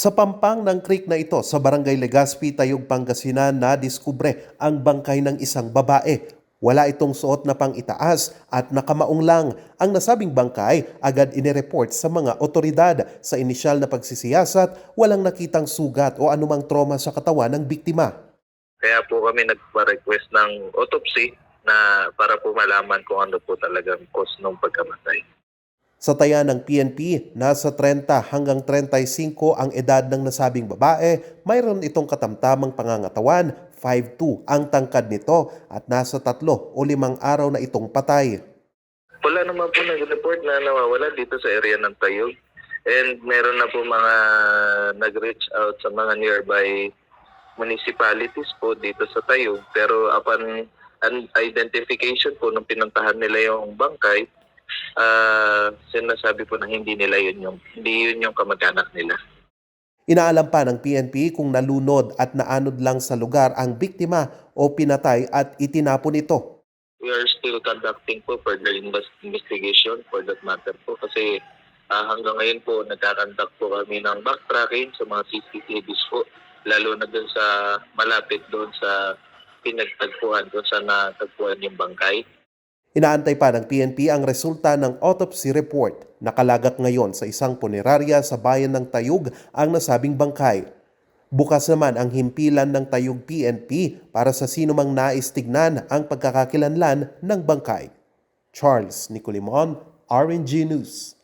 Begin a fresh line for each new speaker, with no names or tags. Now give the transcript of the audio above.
Sa pampang ng creek na ito sa Barangay Legazpi, Tayug, Pangasinan na diskubre ang bangkay ng isang babae. Wala itong suot na pang itaas at nakamaong lang. Ang nasabing bangkay agad inireport sa mga otoridad. Sa inisyal na pagsisiyasat, walang nakitang sugat o anumang trauma sa katawan ng biktima.
Kaya po kami nagpa-request ng autopsy na para po malaman kung ano po talagang cause ng pagkamatay.
Sa taya ng PNP, nasa 30 hanggang 35 ang edad ng nasabing babae, mayroon itong katamtamang pangangatawan, 5'2 ang tangkad nito at nasa tatlo o limang araw na itong patay.
Wala naman po nag-report na nawawala dito sa area ng Tayog. And meron na po mga nag-reach out sa mga nearby municipalities po dito sa Tayog. Pero upon identification po nung pinuntahan nila yung bangkay, ah sinasabi po na hindi nila yun yung hindi yun yung kamag-anak nila.
Inaalam pa ng PNP kung nalunod at naanod lang sa lugar ang biktima o pinatay at itinapon ito.
We are still conducting po further invest- investigation for that matter po kasi ah, hanggang ngayon po nagkakandak po kami ng backtracking sa mga CCTVs po lalo na dun sa malapit doon sa pinagtagpuan doon sa natagpuan yung bangkay.
Inaantay pa ng PNP ang resulta ng autopsy report. Nakalagat ngayon sa isang punerarya sa bayan ng Tayug ang nasabing bangkay. Bukas naman ang himpilan ng Tayug PNP para sa sinumang nais tignan ang pagkakakilanlan ng bangkay. Charles Nicolimon, RNG News.